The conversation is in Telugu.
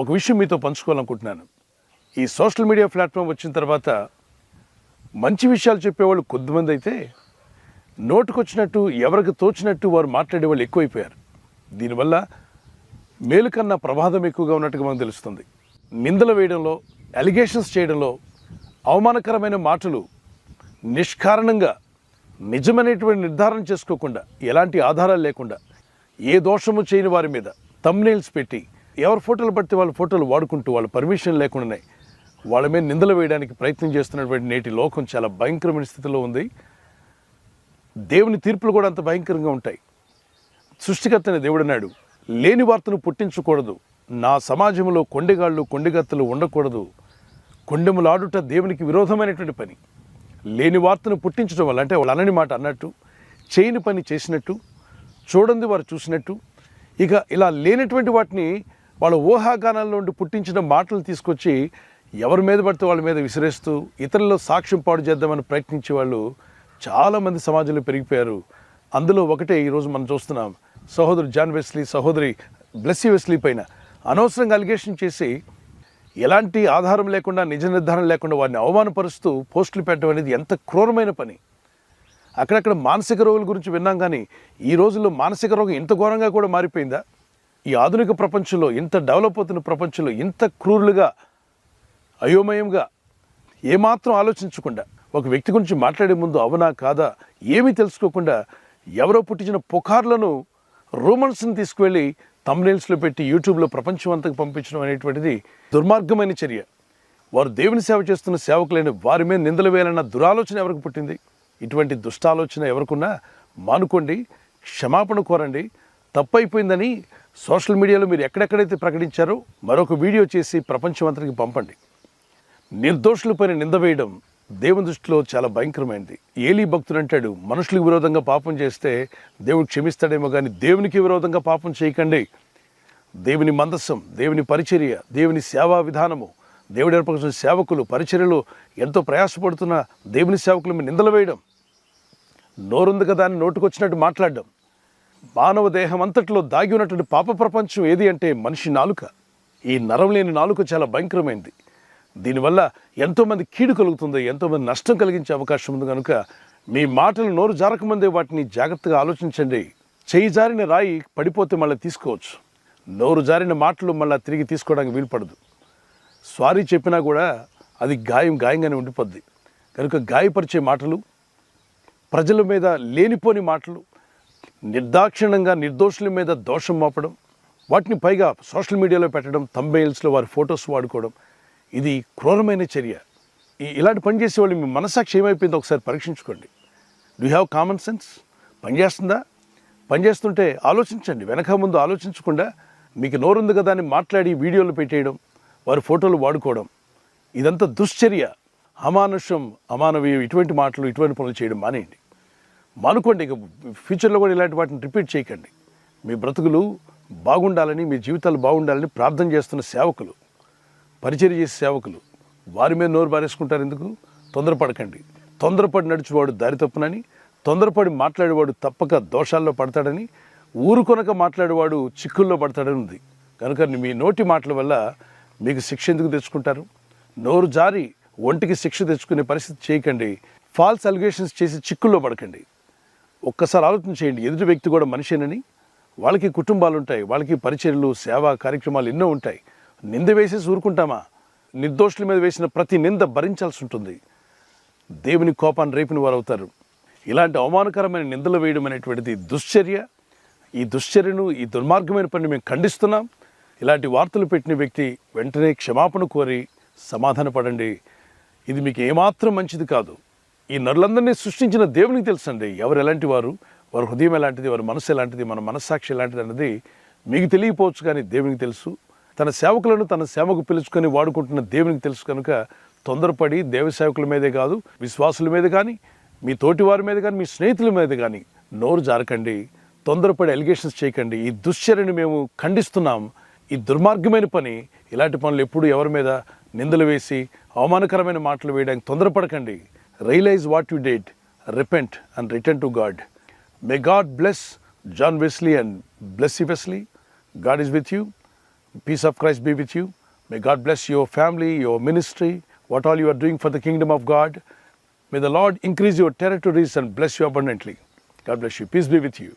ఒక విషయం మీతో పంచుకోవాలనుకుంటున్నాను. ఈ సోషల్ మీడియా ప్లాట్ఫామ్ వచ్చిన తర్వాత మంచి విషయాలు చెప్పేవాళ్ళు కొద్దిమంది అయితే నోటుకొచ్చినట్టు ఎవరికి తోచినట్టు వారు మాట్లాడే వాళ్ళు ఎక్కువైపోయారు. దీనివల్ల మేలు కన్నా ప్రమాదం ఎక్కువగా ఉన్నట్టుగా మనకు తెలుస్తుంది. నిందలు వేయడంలో అలిగేషన్స్ చేయడంలో అవమానకరమైన మాటలు నిష్కారణంగా నిజమైనటువంటి నిర్ధారణ చేసుకోకుండా ఎలాంటి ఆధారాలు లేకుండా ఏ దోషము చేయని వారి మీద తమ్నేల్స్ పెట్టి ఎవరి ఫోటోలు పడితే వాళ్ళ ఫోటోలు వాడుకుంటూ వాళ్ళ పర్మిషన్ లేకుండానే వాళ్ళ మీద నిందలు వేయడానికి ప్రయత్నం చేస్తున్నటువంటి నేటి లోకం చాలా భయంకరమైన స్థితిలో ఉంది. దేవుని తీర్పులు కూడా అంత భయంకరంగా ఉంటాయి. సృష్టికర్తని దేవుడు అన్నాడు లేని వార్తను పుట్టించకూడదు. నా సమాజంలో కొండెగాళ్ళు కొండెగత్తలు ఉండకూడదు. కొండెములాడుట దేవునికి విరోధమైనటువంటి పని. లేని వార్తను పుట్టించడం వల్ల అంటే వాళ్ళు అనని మాట అన్నట్టు చేయని పని చేసినట్టు చూడండి వారు చూసినట్టు ఇక ఇలా లేనటువంటి వాటిని వాళ్ళ ఊహాగానంలో నుండి పుట్టించిన మాటలు తీసుకొచ్చి ఎవరి మీద పడితే వాళ్ళ మీద విసిరేస్తూ ఇతరుల్లో సాక్ష్యం పాడు చేద్దామని ప్రయత్నించే వాళ్ళు చాలామంది సమాజంలో పెరిగిపోయారు. అందులో ఒకటే ఈరోజు మనం చూస్తున్నాం. సహోదరు జాన్ వెస్లీ సహోదరి బ్లెస్సీ వెస్లీ పైన అనవసరంగా అలిగేషన్ చేసి ఎలాంటి ఆధారం లేకుండా నిజ నిర్ధారణ లేకుండా వారిని అవమానపరుస్తూ పోస్టులు పెట్టడం అనేది ఎంత క్రూరమైన పని. అక్కడక్కడ మానసిక రోగుల గురించి విన్నాం కానీ ఈ రోజుల్లో మానసిక రోగం ఇంత ఘోరంగా కూడా మారిపోయిందా? ఈ ఆధునిక ప్రపంచంలో ఇంత డెవలప్ అవుతున్న ప్రపంచంలో ఇంత క్రూరులుగా అయోమయంగా ఏమాత్రం ఆలోచించకుండా ఒక వ్యక్తి గురించి మాట్లాడే ముందు అవునా కాదా ఏమీ తెలుసుకోకుండా ఎవరో పుట్టించిన పుకార్లను రూమన్స్ని తీసుకువెళ్ళి తమ్నేల్స్లో పెట్టి యూట్యూబ్లో ప్రపంచం అంతకు పంపించడం అనేటువంటిది దుర్మార్గమైన చర్య. వారు దేవుని సేవ చేస్తున్న సేవకులైన వారి మీద నిందలు వేయాలన్న దురాలోచన ఎవరికి పుట్టింది? ఇటువంటి దుష్టాలోచన ఎవరికున్నా మానుకోండి క్షమాపణ కోరండి తప్పైపోయిందని సోషల్ మీడియాలో మీరు ఎక్కడెక్కడైతే ప్రకటించారో మరొక వీడియో చేసి ప్రపంచమంతటికి పంపండి. నిర్దోషులపైన నింద వేయడం దేవుని దృష్టిలో చాలా భయంకరమైనది ఏలీ భక్తుడు అంటాడు మనుషులకు విరోధంగా పాపం చేస్తే దేవుడు క్షమిస్తాడేమో కానీ దేవునికి విరోధంగా పాపం చేయకండి. దేవుని మందస్సం దేవుని పరిచర్య దేవుని సేవా విధానము దేవుడు ఏర్పరిచిన సేవకులు పరిచర్యలు ఎంతో ప్రయాసపడుతున్న దేవుని సేవకులు మీద నిందలు వేయడం నోరుంది కదా అని నోటుకొచ్చినట్టు మాట్లాడడం మానవ దేహం అంతట్లో దాగి ఉన్నటువంటి పాప ప్రపంచం ఏది అంటే మనిషి నాలుక. ఈ నరం లేని నాలుక చాలా భయంకరమైంది. దీనివల్ల ఎంతోమంది కీడు కలుగుతుంది ఎంతోమంది నష్టం కలిగించే అవకాశం ఉంది కనుక మీ మాటలు నోరు జారకముందే వాటిని జాగ్రత్తగా ఆలోచించండి. చేయి జారిన రాయి పడిపోతే మళ్ళీ తీసుకోవచ్చు. నోరు జారిన మాటలు మళ్ళీ తిరిగి తీసుకోవడానికి వీలుపడదు. సారీ చెప్పినా కూడా అది గాయం గాయంగానే ఉండిపోద్ది. కనుక గాయపరిచే మాటలు ప్రజల మీద లేనిపోని మాటలు నిర్దాక్షిణ్యంగా నిర్దోషుల మీద దోషం మోపడం వాటిని పైగా సోషల్ మీడియాలో పెట్టడం తంబెయిల్స్లో వారి ఫొటోస్ వాడుకోవడం ఇది క్రూరమైన చర్య. ఈ ఇలాంటి పని చేసేవాళ్ళు మీ మనసాక్షి ఏమైపోయిందో ఒకసారి పరీక్షించుకోండి. డూ హ్యావ్ కామన్ సెన్స్ పనిచేస్తుందా పనిచేస్తుంటే ఆలోచించండి. వెనక ముందు ఆలోచించకుండా మీకు నోరుంది కదా అని మాట్లాడి వీడియోలు పెట్టేయడం వారి ఫోటోలు వాడుకోవడం ఇదంతా దుశ్చర్య. అమానుషం అమానవీయం ఇటువంటి మాటలు ఇటువంటి పనులు చేయడం మానేయండి. మానుకోండి ఇక ఫ్యూచర్లో కూడా ఇలాంటి వాటిని రిపీట్ చేయకండి. మీ బ్రతుకులు బాగుండాలని మీ జీవితాలు బాగుండాలని ప్రార్థన చేస్తున్న సేవకులు పరిచయం చేసే సేవకులు వారి మీద నోరు బారేసుకుంటారు ఎందుకు? తొందరపడకండి. తొందరపడి నడిచేవాడు దారి తప్పునని తొందరపడి మాట్లాడేవాడు తప్పక దోషాల్లో పడతాడని ఊరుకొనక మాట్లాడేవాడు చిక్కుల్లో పడతాడని ఉంది. కనుక మీ నోటి మాటల వల్ల మీకు శిక్ష ఎందుకు తెచ్చుకుంటారు? నోరు జారి ఒంటికి శిక్ష తెచ్చుకునే పరిస్థితి చేయకండి. ఫాల్స్ అలిగేషన్స్ చేసి చిక్కుల్లో పడకండి. ఒక్కసారి ఆలోచన చేయండి. ఎదుటి వ్యక్తి కూడా మనిషేనని. వాళ్ళకి కుటుంబాలు ఉంటాయి. వాళ్ళకి పరిచర్లు సేవా కార్యక్రమాలు ఎన్నో ఉంటాయి. నింద వేసేసి ఊరుకుంటామా నిర్దోషుల మీద వేసిన ప్రతి నింద భరించాల్సి ఉంటుంది. దేవుని కోపాన్ని రేపిన వారు అవుతారు ఇలాంటి అవమానకరమైన నిందలు వేయడం అనేటువంటిది దుశ్చర్య. ఈ దుశ్చర్యను ఈ దుర్మార్గమైన పని మేము ఖండిస్తున్నాం. ఇలాంటి వార్తలు పెట్టిన వ్యక్తి వెంటనే క్షమాపణ కోరి సమాధానపడండి. ఇది మీకు ఏమాత్రం మంచిది కాదు. ఈ నరులందరినీ సృష్టించిన దేవునికి తెలుసండి. ఎవరు ఎలాంటి వారు? వారి హృదయం ఎలాంటిది? వారి మనసు ఎలాంటిది? మన మనస్సాక్షి ఎలాంటిది అన్నది మీకు తెలియపోవచ్చు కానీ దేవునికి తెలుసు. తన సేవకులను తన సేవకు పిలుచుకొని వాడుకుంటున్న దేవునికి తెలుసు కనుక తొందరపడి దేవ సేవకుల మీదే కాదు విశ్వాసుల మీద కానీ మీ తోటి వారి మీద కానీ మీ స్నేహితుల మీద కానీ నోరు జారకండి. తొందరపడి ఎలిగేషన్స్ చేయకండి. ఈ దుశ్చర్యని మేము ఖండిస్తున్నాం. ఈ దుర్మార్గమైన పని ఇలాంటి పనులు ఎప్పుడు ఎవరి మీద నిందలు వేసి అవమానకరమైన మాటలు వేయడానికి తొందరపడకండి. realize what you did, repent, and return to God. May God bless John Wesley and Blessy Wesley. God is with you. Peace of Christ be with you. May God bless your family, your ministry, what all you are doing for the kingdom of God. May the Lord increase your territories and bless you abundantly. God bless you. Peace be with you.